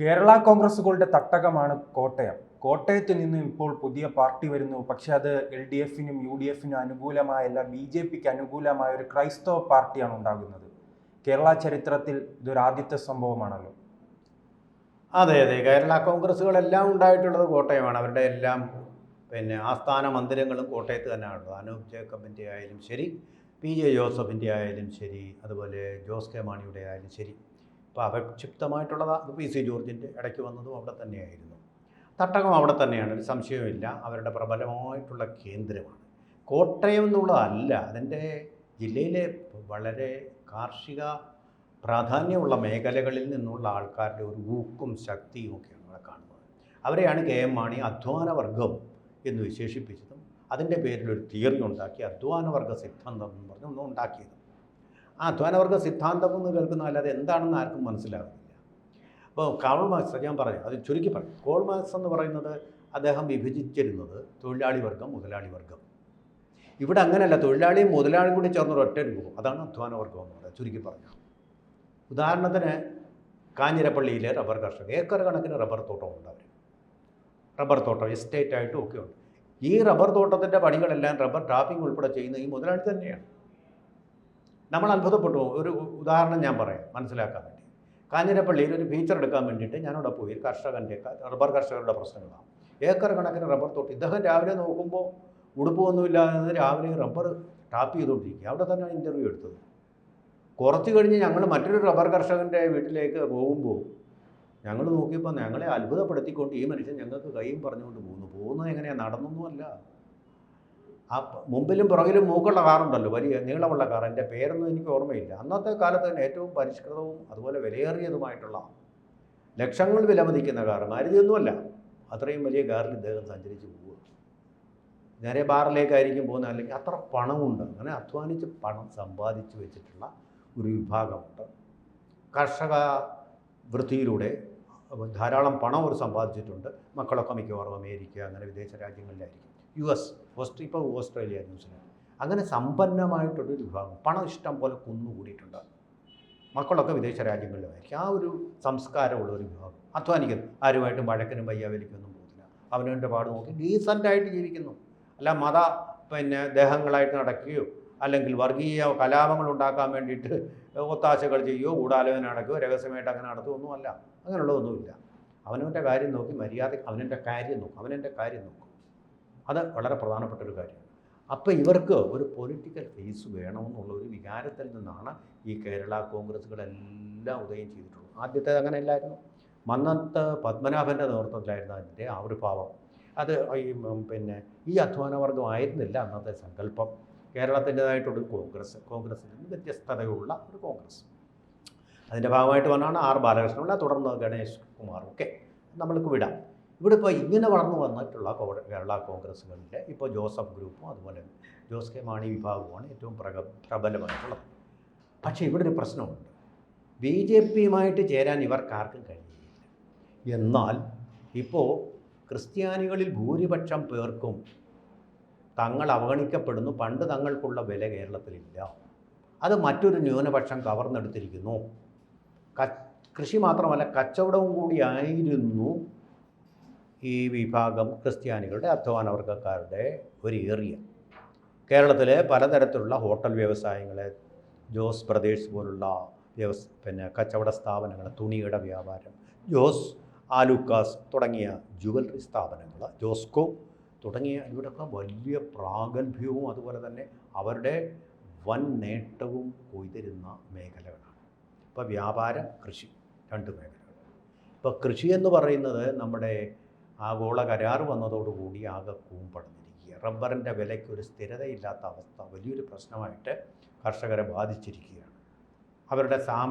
കേരള കോൺഗ്രസുകളുടെ തട്ടകമാണ് കോട്ടയം. കോട്ടയത്ത് നിന്ന് ഇപ്പോൾ പുതിയ പാർട്ടി വരുന്നു. പക്ഷെ അത് എൽ ഡി എഫിനും യു ഡി എഫിനും അനുകൂലമായല്ല ബി ജെ പിക്ക് അനുകൂലമായ ഒരു ക്രൈസ്തവ പാർട്ടിയാണ് ഉണ്ടാകുന്നത്. കേരള ചരിത്രത്തിൽ ഇതൊരു ആദ്യത്തെ സംഭവമാണല്ലോ. അതെ അതെ. കേരള കോൺഗ്രസ്സുകളെല്ലാം ഉണ്ടായിട്ടുള്ളത് കോട്ടയമാണ്. അവരുടെ എല്ലാം പിന്നെ ആസ്ഥാന മന്ദിരങ്ങളും കോട്ടയത്ത് തന്നെയാണുള്ളത്. അനൂപ് ജേക്കബിന്റെ ആയാലും ശരി പി ജെ ജോസഫിന്റെ ആയാലും ശരി അതുപോലെ ജോസ് കെ മാണിയുടെ ആയാലും ശരി. ഇപ്പോൾ അപക്ഷിപ്തമായിട്ടുള്ളത് പി സി ജോർജിന്റെ ഇടയ്ക്ക് വന്നതും അവിടെ തന്നെയായിരുന്നു. തട്ടകം അവിടെ തന്നെയാണ്. ഒരു സംശയവുമില്ല. അവരുടെ പ്രബലമായിട്ടുള്ള കേന്ദ്രമാണ്. കോട്ടയം എന്നുള്ളതല്ല അതിന്റെ ജില്ലയിലെ വളരെ കാർഷിക പ്രാധാന്യമുള്ള മേഖലകളിൽ നിന്നുള്ള ആൾക്കാരുടെ ഒരു ഊക്കും ശക്തിയും ഒക്കെയാണ് അവിടെ കാണുന്നത്. അവരെയാണ് കെ എം മാണി അധ്വാനവർഗം എന്ന് വിശേഷിപ്പിച്ചതും അതിന്റെ പേരിൽ ഒരു തിയറി ഉണ്ടാക്കി അധ്വാനവർഗ സിദ്ധാന്തം എന്ന് പറഞ്ഞ് ഒന്നും ഉണ്ടാക്കിയത്. ആ അധ്വാനവർഗ സിദ്ധാന്തം എന്ന് കേൾക്കുന്ന അല്ലാതെ എന്താണെന്ന് ആർക്കും മനസ്സിലാകുന്നില്ല അപ്പോൾ കാൾ മാർക്സ് ഞാൻ പറഞ്ഞു അത് ചുരുക്കി പറഞ്ഞു കോൾ മാർക്സ് എന്ന് പറയുന്നത് അദ്ദേഹം വിഭജിച്ചിരുന്നത് തൊഴിലാളി വർഗം മുതലാളി വർഗം. ഇവിടെ അങ്ങനെയല്ല തൊഴിലാളിയും മുതലാളിയും കൂടി ചേർന്നൊരു ഒറ്റ രൂപം. അതാണ് അധ്വാനവർഗം എന്ന് പറയുന്നത് ചുരുക്കി പറഞ്ഞു ഉദാഹരണത്തിന് കാഞ്ഞിരപ്പള്ളിയിലെ റബ്ബർ കർഷകർ ഏക്കർ കണക്കിന് റബ്ബർ തോട്ടമുണ്ട് അവർ റബ്ബർ തോട്ടം എസ്റ്റേറ്റ് ആയിട്ടും ഒക്കെ ഉണ്ട്. ഈ റബ്ബർ തോട്ടത്തിന്റെ പണികളെല്ലാം റബ്ബർ ടാപ്പിംഗ് ഉൾപ്പെടെ ചെയ്യുന്ന ഈ മുതലാളി തന്നെയാണ്. നമ്മൾ അത്ഭുതപ്പെട്ടു. ഒരു ഉദാഹരണം ഞാൻ പറയാം മനസ്സിലാക്കാൻ വേണ്ടി. കാഞ്ഞിരപ്പള്ളിയിൽ ഒരു ഫീച്ചർ എടുക്കാൻ വേണ്ടിയിട്ട് ഞാനവിടെ പോയി കർഷകന്റെ റബ്ബർ കർഷകരുടെ പ്രശ്നങ്ങളാണ്. ഏക്കർ കണക്കിന് റബ്ബർ തോട്ടി. ഇദ്ദേഹം രാവിലെ നോക്കുമ്പോൾ ഉടുപ്പൊന്നുമില്ലാതെ രാവിലെ റബ്ബർ ടാപ്പ് ചെയ്തുകൊണ്ടിരിക്കുക. അവിടെ തന്നെ ഇന്റർവ്യൂ എടുത്തത്. കുറച്ച് കഴിഞ്ഞ് ഞങ്ങൾ മറ്റൊരു റബ്ബർ കർഷകന്റെ വീട്ടിലേക്ക് പോകുമ്പോൾ ഞങ്ങൾ നോക്കിയപ്പോൾ ഞങ്ങളെ അത്ഭുതപ്പെടുത്തിക്കൊണ്ട് ഈ മനുഷ്യൻ ഞങ്ങൾക്ക് കൈയും പറഞ്ഞുകൊണ്ട് പോകുന്നു. പോകുന്നത് എങ്ങനെയാണ് നടന്നൊന്നുമല്ല. ആ മുമ്പിലും പുറകിലും മൂക്കുള്ള കാറുണ്ടല്ലോ. വലിയ നീളമുള്ള കാർ. എന്റെ പേരൊന്നും എനിക്ക് ഓർമ്മയില്ല. അന്നത്തെ കാലത്ത് തന്നെ ഏറ്റവും പരിഷ്കൃതവും അതുപോലെ വിലയേറിയതുമായിട്ടുള്ള ലക്ഷങ്ങൾ വിലമതിക്കുന്ന കാർ മാരുതിയൊന്നുമല്ല. അത്രയും വലിയ കാറിൽ ഇദ്ദേഹം സഞ്ചരിച്ച് പോവുക. നേരെ ബാറിലേക്കായിരിക്കും പോകുന്ന അല്ലെങ്കിൽ അത്ര പണമുണ്ട്. അങ്ങനെ അധ്വാനിച്ച് പണം സമ്പാദിച്ചു വെച്ചിട്ടുള്ള ഒരു വിഭാഗമുണ്ട്. കർഷക വൃത്തിയിലൂടെ ധാരാളം പണം അവർ സമ്പാദിച്ചിട്ടുണ്ട്. മക്കളൊക്കെ മിക്കവാറും അമേരിക്ക അങ്ങനെ വിദേശ രാജ്യങ്ങളിലായിരിക്കും. U S. ഓസ്ട്രേ ഇപ്പോൾ ഓസ്ട്രേലിയ ന്യൂസിലാൻഡ് അങ്ങനെ സമ്പന്നമായിട്ടൊരു വിഭാഗം പണം ഇഷ്ടം പോലെ കുന്നുകൂടിയിട്ടുണ്ട്. മക്കളൊക്കെ വിദേശ രാജ്യങ്ങളിലായിരിക്കും. ആ ഒരു സംസ്കാരമുള്ള ഒരു വിഭാഗം. അധ്വാനിക്കുന്നു. ആരുമായിട്ടും വഴക്കിനും വയ്യാവലിക്കൊന്നും പോകുന്നില്ല. അവനവന്റെ പാട് നോക്കി ഡീസന്റായിട്ട് ജീവിക്കുന്നു. അല്ല മത പിന്നെ ദേഹങ്ങളായിട്ട് നടക്കുകയോ അല്ലെങ്കിൽ വർഗീയ കലാപങ്ങൾ ഉണ്ടാക്കാൻ വേണ്ടിയിട്ട് ഒത്താശകൾ ചെയ്യുകയോ ഗൂഢാലോചന നടക്കുകയോ രഹസ്യമായിട്ട് അങ്ങനെ നടത്തുകയൊന്നും അല്ല അങ്ങനെയുള്ളതൊന്നുമില്ല. അവനവന്റെ കാര്യം നോക്കി മര്യാദ അവനവന്റെ കാര്യം നോക്കും. അവനവന്റെ കാര്യം നോക്കും. അത് വളരെ പ്രധാനപ്പെട്ട ഒരു കാര്യമാണ് അപ്പോൾ ഇവർക്ക് ഒരു പൊളിറ്റിക്കൽ ഫേസ് വേണമെന്നുള്ള ഒരു വികാരത്തിൽ നിന്നാണ് ഈ കേരള കോൺഗ്രസ്സുകളെല്ലാം ഉദയം ചെയ്തിട്ടുള്ളത്. ആദ്യത്തെ അങ്ങനെ അങ്ങനെയല്ലായിരുന്നു. മന്നത്ത് പത്മനാഭന്റെ നേതൃത്വത്തിലായിരുന്നു അതിന്റെ ആവിർഭാവം അത് ഈ പിന്നെ ഈ അധ്വാനവർഗമായിരുന്നില്ല അന്നത്തെ സങ്കല്പം. കേരളത്തിന്റെതായിട്ടൊരു കോൺഗ്രസ് കോൺഗ്രസ്സിൽ നിന്ന് വ്യത്യസ്തതയുള്ള ഒരു കോൺഗ്രസ്. അതിന്റെ ഭാഗമായിട്ട് വന്നാണ് ആർ ബാലകൃഷ്ണപിള്ള തുടർന്ന് ഗണേഷ് കുമാർ ഒക്കെ നമ്മൾക്ക് വിടാം. ഇവിടെ ഇപ്പോൾ ഇങ്ങനെ വളർന്നു വന്നിട്ടുള്ള കേരള കോൺഗ്രസ്സുകളിൽ ഇപ്പോൾ ജോസഫ് ഗ്രൂപ്പും അതുപോലെ ജോസ് കെ മാണി വിഭാഗവുമാണ് ഏറ്റവും പ്രക പ്രബലമായിട്ടുള്ളത്. പക്ഷേ ഇവിടെ ഒരു പ്രശ്നമുണ്ട്. ബി ജെ പിയുമായിട്ട് ചേരാൻ ഇവർക്കാർക്കും കഴിയുകയില്ല എന്നാൽ ഇപ്പോൾ ക്രിസ്ത്യാനികളിൽ ഭൂരിപക്ഷം പേർക്കും തങ്ങൾ അവഗണിക്കപ്പെടുന്നു. പണ്ട് തങ്ങൾക്കുള്ള വില കേരളത്തിലില്ല. അത് മറ്റൊരു ന്യൂനപക്ഷം കവർന്നെടുത്തിരിക്കുന്നു. കൃഷി മാത്രമല്ല കച്ചവടവും കൂടിയായിരുന്നു ഈ വിഭാഗം ക്രിസ്ത്യാനികളുടെ അധ്വാനവർഗക്കാരുടെ ഒരു ഏറിയ. കേരളത്തിലെ പലതരത്തിലുള്ള ഹോട്ടൽ വ്യവസായങ്ങളെ ജോസ് ബ്രദേഴ്സ് പോലുള്ള വ്യവസ് പിന്നെ കച്ചവട സ്ഥാപനങ്ങൾ തുണിയുടെ വ്യാപാരം ജോസ് ആലുക്കാസ് തുടങ്ങിയ ജുവലറി സ്ഥാപനങ്ങൾ ജോസ്കോ തുടങ്ങിയ ഇവിടെയൊക്കെ വലിയ പ്രാഗൽഭ്യവും അതുപോലെ തന്നെ അവരുടെ വൻ നേട്ടവും കൊയ്തിരുന്ന മേഖലകളാണ്. ഇപ്പോൾ വ്യാപാരം കൃഷി രണ്ട് മേഖലകൾ ഇപ്പോൾ കൃഷി എന്ന് പറയുന്നത് നമ്മുടെ ആഗോള കരാർ വന്നതോടുകൂടി ആകെ കൂമ്പടഞ്ഞിരിക്കുക റബ്ബറിന്റെ വിലയ്ക്ക് ഒരു സ്ഥിരതയില്ലാത്ത അവസ്ഥ വലിയൊരു പ്രശ്നമായിട്ട് കർഷകരെ ബാധിച്ചിരിക്കുകയാണ്. അവരുടെ സാം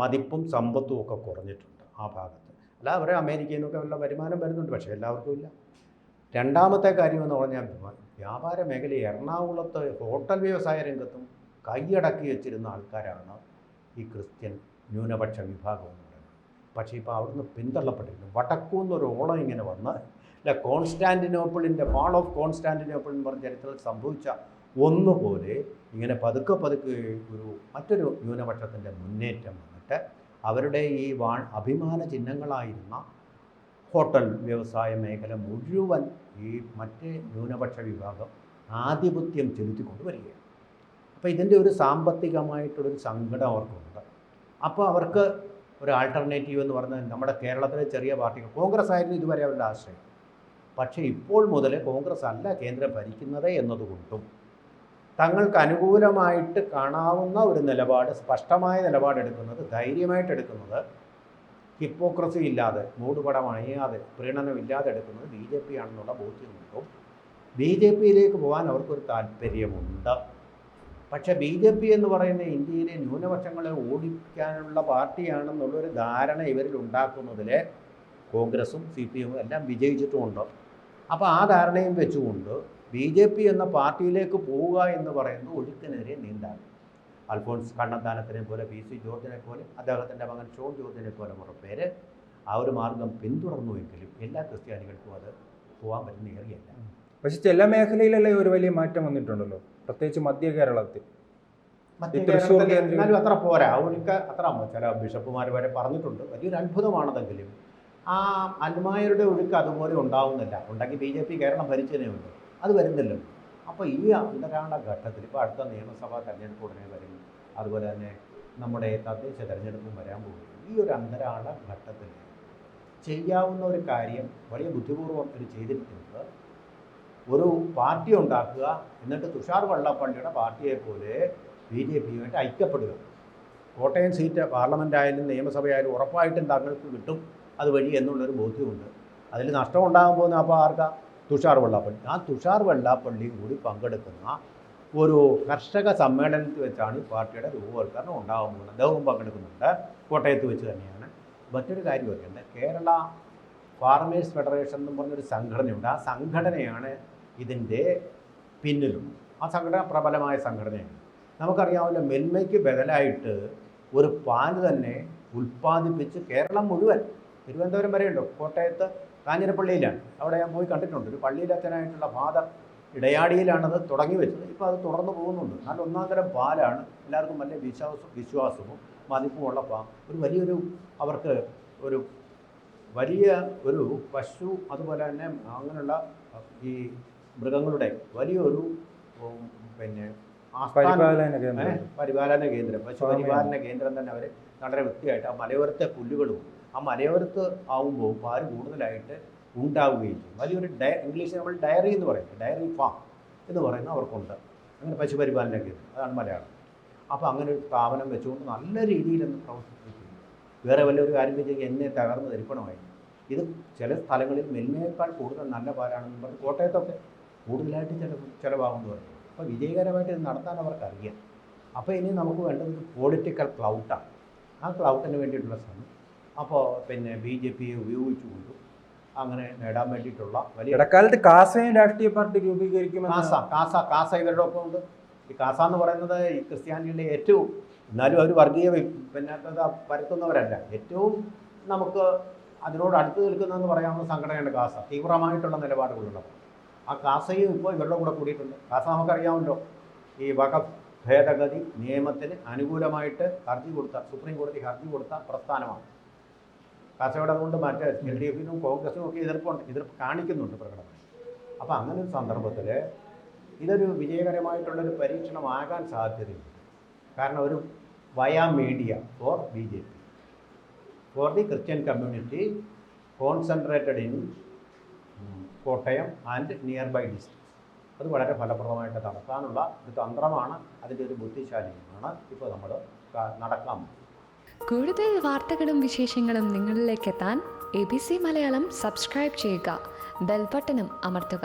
മതിപ്പും സമ്പത്തും ഒക്കെ കുറഞ്ഞിട്ടുണ്ട് ആ ഭാഗത്ത്. അല്ല അവരെ അമേരിക്കയിൽ നിന്നൊക്കെ വല്ല വരുമാനം വരുന്നുണ്ട് പക്ഷേ എല്ലാവർക്കും ഇല്ല. രണ്ടാമത്തെ കാര്യം എന്ന് പറഞ്ഞാൽ വ്യാപാര മേഖല എറണാകുളത്ത് ഹോട്ടൽ വ്യവസായ രംഗത്തും കൈയടക്കി വെച്ചിരുന്ന ആൾക്കാരാണ് ഈ ക്രിസ്ത്യൻ ന്യൂനപക്ഷ വിഭാഗം പക്ഷേ ഇപ്പോൾ അവിടുന്ന് പിന്തള്ളപ്പെട്ടിരുന്നു വടക്കൂന്നൊരു ഓളം ഇങ്ങനെ വന്ന് അല്ല കോൺസ്റ്റാന്റിനോപ്പിളിന്റെ ഫാൾ ഓഫ് കോൺസ്റ്റാന്റിനോപ്പിൾ എന്ന് പറഞ്ഞ ചരിത്രത്തിൽ സംഭവിച്ച ഒന്നുപോലെ ഇങ്ങനെ പതുക്കെ പതുക്കെ ഒരു മറ്റൊരു ന്യൂനപക്ഷത്തിന്റെ മുന്നേറ്റം വന്നിട്ട് അവരുടെ ഈ വാൾ അഭിമാന ചിഹ്നങ്ങളായിരുന്ന ഹോട്ടൽ വ്യവസായ മേഖല മുഴുവൻ ഈ മറ്റേ ന്യൂനപക്ഷ വിഭാഗം ആധിപത്യം ചെലുത്തിക്കൊണ്ട് വരികയാണ് അപ്പോൾ ഇതിന്റെ ഒരു സാമ്പത്തികമായിട്ടുള്ളൊരു സങ്കടം അവർക്കുണ്ട്. അപ്പോൾ അവർക്ക് ഒരു ആൾട്ടർനേറ്റീവ് എന്ന് പറഞ്ഞാൽ നമ്മുടെ കേരളത്തിലെ ചെറിയ പാർട്ടികൾ. കോൺഗ്രസ് ആയിരുന്നു ഇതുവരെ അവരുടെ ആശ്രയം. പക്ഷേ ഇപ്പോൾ മുതൽ കോൺഗ്രസ് അല്ല കേന്ദ്രം ഭരിക്കുന്നത് എന്നതുകൊണ്ടും തങ്ങൾക്ക് അനുകൂലമായിട്ട് കാണാവുന്ന ഒരു നിലപാട് സ്പഷ്ടമായ നിലപാടെടുക്കുന്നത് ധൈര്യമായിട്ട് എടുക്കുന്നത് ഹിപ്പോക്രസി ഇല്ലാതെ മൂടുപടം അണിയാതെ പ്രീണനമില്ലാതെ എടുക്കുന്നത് ബി ജെ പി ആണെന്നുള്ള ബോധ്യമുണ്ടും ബി ജെ പിയിലേക്ക് പോകാൻ അവർക്കൊരു താല്പര്യമുണ്ട്. പക്ഷേ ബി ജെ പി എന്ന് പറയുന്ന ഇന്ത്യയിലെ ന്യൂനപക്ഷങ്ങളെ ഓടിക്കാനുള്ള പാർട്ടിയാണെന്നുള്ളൊരു ധാരണ ഇവരിൽ ഉണ്ടാക്കുന്നതിൽ കോൺഗ്രസും സി പി എമ്മും എല്ലാം വിജയിച്ചിട്ടുമുണ്ട്. അപ്പോൾ ആ ധാരണയും വെച്ചുകൊണ്ട് ബി ജെ പി എന്ന പാർട്ടിയിലേക്ക് പോവുക എന്ന് പറയുന്നത് ഒഴുക്കിനെതിരെ നീന്താണ്. അൽഫോൺസ് കണ്ണന്താനത്തിനെ പോലെ പി സി ജോർജിനെ പോലെ അദ്ദേഹത്തിന്റെ മകൻ ഷോൺ ജോർജിനെ പോലെ പേര് ആ ഒരു മാർഗം പിന്തുടർന്നുവെങ്കിലും എല്ലാ ക്രിസ്ത്യാനികൾക്കും അത് പോകാൻ പറ്റുന്ന ഏറിയല്ല. പക്ഷേ ചില മേഖലയിലല്ലേ ഒരു വലിയ മാറ്റം വന്നിട്ടുണ്ടല്ലോ? പ്രത്യേകിച്ച് മധ്യ കേരളത്തിൽ. എന്നാലും അത്ര പോരാ. ഒഴുക്ക് അത്ര ചില ബിഷപ്പുമാർ വരെ പറഞ്ഞിട്ടുണ്ട്. വലിയൊരു അത്ഭുതമാണതെങ്കിലും ആ അൽമായരുടെ ഒഴുക്ക് അതുപോലെ ഉണ്ടാവുന്നില്ല. ഉണ്ടെങ്കിൽ ബി ജെ പി കേരളം ഭരിച്ചതേ ഉണ്ട് അത് വരുന്നില്ലല്ലോ. അപ്പോൾ ഈ അന്തരാണ്ട ഘട്ടത്തിൽ ഇപ്പോൾ അടുത്ത നിയമസഭാ തെരഞ്ഞെടുപ്പ് ഉടനെ വരും. അതുപോലെ തന്നെ നമ്മുടെ തദ്ദേശ തെരഞ്ഞെടുപ്പും വരാൻ പോകും ഈ ഒരു അന്തരാണ്ട ഘട്ടത്തിൽ ചെയ്യാവുന്ന ഒരു കാര്യം വളരെ ബുദ്ധിപൂർവം ഒരു ചെയ്തിരിക്കുന്നത് ഒരു പാർട്ടി ഉണ്ടാക്കുക എന്നിട്ട് തുഷാർ വെള്ളാപ്പള്ളിയുടെ പാർട്ടിയെ പോലെ ബി ജെ പിയുമായിട്ട് ഐക്യപ്പെടുക. കോട്ടയം സീറ്റ് പാർലമെന്റ് ആയാലും നിയമസഭയായാലും ഉറപ്പായിട്ടും തങ്ങൾക്ക് കിട്ടും അതുവഴി എന്നുള്ളൊരു ബോധ്യമുണ്ട്. അതിൽ നഷ്ടം ഉണ്ടാകാൻ പോകുന്ന അപ്പോൾ ആർക്കാ? തുഷാർ വെള്ളാപ്പള്ളി. ആ തുഷാർ വെള്ളാപ്പള്ളിയും കൂടി പങ്കെടുക്കുന്ന ഒരു കർഷക സമ്മേളനത്തിൽ വെച്ചാണ് ഈ പാർട്ടിയുടെ രൂപവൽക്കരണം ഉണ്ടാകാൻ പോകുന്നത് അദ്ദേഹവും പങ്കെടുക്കുന്നുണ്ട്. കോട്ടയത്ത് വെച്ച് തന്നെയാണ്. മറ്റൊരു കാര്യം കേരള ഫാർമേഴ്സ് ഫെഡറേഷൻ എന്ന് പറഞ്ഞൊരു സംഘടനയുണ്ട്. ആ സംഘടനയാണ് ഇതിന്റെ പിന്നിലും ആ സംഘടന പ്രബലമായ സംഘടനയാണ് നമുക്കറിയാവുന്ന മെന്മയ്ക്ക് ബദലായിട്ട് ഒരു പാൽ തന്നെ ഉൽപ്പാദിപ്പിച്ച് കേരളം മുഴുവൻ തിരുവനന്തപുരം വരെയുണ്ടോ? കോട്ടയത്ത് കാഞ്ഞിരപ്പള്ളിയിലാണ്. അവിടെ ഞാൻ പോയി കണ്ടിട്ടുണ്ട്. ഒരു പള്ളിയിലച്ഛനായിട്ടുള്ള ഫാദർ ഇടയാടിയിലാണത് തുടങ്ങി വെച്ചത്. ഇപ്പോൾ അത് തുടർന്നു പോകുന്നുണ്ട്. നല്ല ഒന്നാം തരം പാലാണ്. എല്ലാവർക്കും വലിയ വിശ്വാസം വിശ്വാസവും മതിപ്പുമുള്ള പാ. ഒരു വലിയൊരു അവർക്ക് ഒരു വലിയ ഒരു പശു അതുപോലെ തന്നെ അങ്ങനെയുള്ള ഈ മൃഗങ്ങളുടെ വലിയൊരു പിന്നെ പരിപാലന കേന്ദ്രം. ഏ, പരിപാലന കേന്ദ്രം പശു പരിപാലന കേന്ദ്രം തന്നെ അവർ വളരെ വൃത്തിയായിട്ട് ആ മലയോരത്തെ പുല്ലുകളും ആ മലയോരത്ത് ആവുമ്പോൾ പാൽ കൂടുതലായിട്ട് ഉണ്ടാവുകയും ചെയ്യും. വലിയൊരു ഡയ ഇംഗ്ലീഷിൽ നമ്മൾ ഡയറി എന്ന് പറയുന്നത് ഡയറി ഫാം എന്ന് പറയുന്ന അവർക്കുണ്ട്. അങ്ങനെ പശു പരിപാലന കേന്ദ്രം. അതാണ് മലയാളം. അപ്പോൾ അങ്ങനെ ഒരു സ്ഥാപനം വെച്ചുകൊണ്ട് നല്ല രീതിയിൽ ഒന്ന് പ്രവർത്തിക്കുന്നു വേറെ വല്ലൊരു കാര്യം വെച്ചാൽ എന്നെ തകർന്ന് തരിപ്പണമായി. ഇത് ചില സ്ഥലങ്ങളിൽ മെൽമയേക്കാൾ കൂടുതൽ നല്ല പാലാണെന്ന് പറഞ്ഞ് കോട്ടയത്തൊക്കെ കൂടുതലായിട്ട് ചില ചിലവാകുമെന്ന് പറഞ്ഞു. അപ്പോൾ വിജയകരമായിട്ട് ഇത് നടത്താൻ അവർക്കറിയാം. അപ്പോൾ ഇനി നമുക്ക് വേണ്ടത് പൊളിറ്റിക്കൽ ക്ലൗട്ടാണ് ആ ക്ലൗട്ടിന് വേണ്ടിയിട്ടുള്ള ശ്രമം. അപ്പോൾ പിന്നെ ബി ജെ പിയെ ഉപയോഗിച്ചുകൊണ്ട് അങ്ങനെ നേടാൻ വേണ്ടിയിട്ടുള്ള വലിയ ഇടക്കാലത്ത് കാസയും രാഷ്ട്രീയ പാർട്ടി രൂപീകരിക്കും കാസ കാസ കാസ ഇവരുടെ ഒപ്പം ഉണ്ട്. ഈ കാസ എന്ന് പറയുന്നത് ഈ ക്രിസ്ത്യാനികളുടെ ഏറ്റവും എന്നാലും അവർ വർഗീയ വി- പിന്നെ എന്താ പരത്തുന്നവരല്ല ഏറ്റവും നമുക്ക് അതിനോട് അടുത്ത് നിൽക്കുന്നതെന്ന് പറയാവുന്ന സംഘടനയാണ് കാസ. തീവ്രമായിട്ടുള്ള നിലപാടുകളുള്ളത് ആ കാസയും ഇപ്പോൾ ഇവരുടെ കൂടെ കൂടിയിട്ടുണ്ട്. കാസ നമുക്കറിയാമല്ലോ. ഈ വഖഫ് ഭേദഗതി നിയമത്തിന് അനുകൂലമായിട്ട് ഹർജി കൊടുത്ത സുപ്രീം കോടതി ഹർജി കൊടുത്ത പ്രസ്ഥാനമാണ്. കാസയുടെ അതുകൊണ്ട് മറ്റേ എൽ ഡി എഫിനും കോൺഗ്രസിനും ഒക്കെ എതിർപ്പുണ്ട് എതിർപ്പ് കാണിക്കുന്നുണ്ട് പ്രകടനം. അപ്പോൾ അങ്ങനെ ഒരു സന്ദർഭത്തിൽ ഇതൊരു വിജയകരമായിട്ടുള്ളൊരു പരീക്ഷണമാകാൻ സാധ്യതയുണ്ട്. കാരണം ഒരു via media for B J P. For the Christian community concentrated in Kottayam and near by district അത് വളരെ ഫലപ്രദമായിട്ട് നടത്താനുള്ള ഒരു തന്ത്രമാണ് അതിന്റെ ഒരു ബുദ്ധിശാലിയുമാണ് ഇപ്പോൾ നമ്മൾ നടക്കാൻ കൂടുതൽ വാർത്തകളും വിശേഷങ്ങളും നിങ്ങളിലേക്ക് എത്താൻ A B C Malayalam subscribe ചെയ്യുക ബെൽബട്ടനും അമർത്തുക.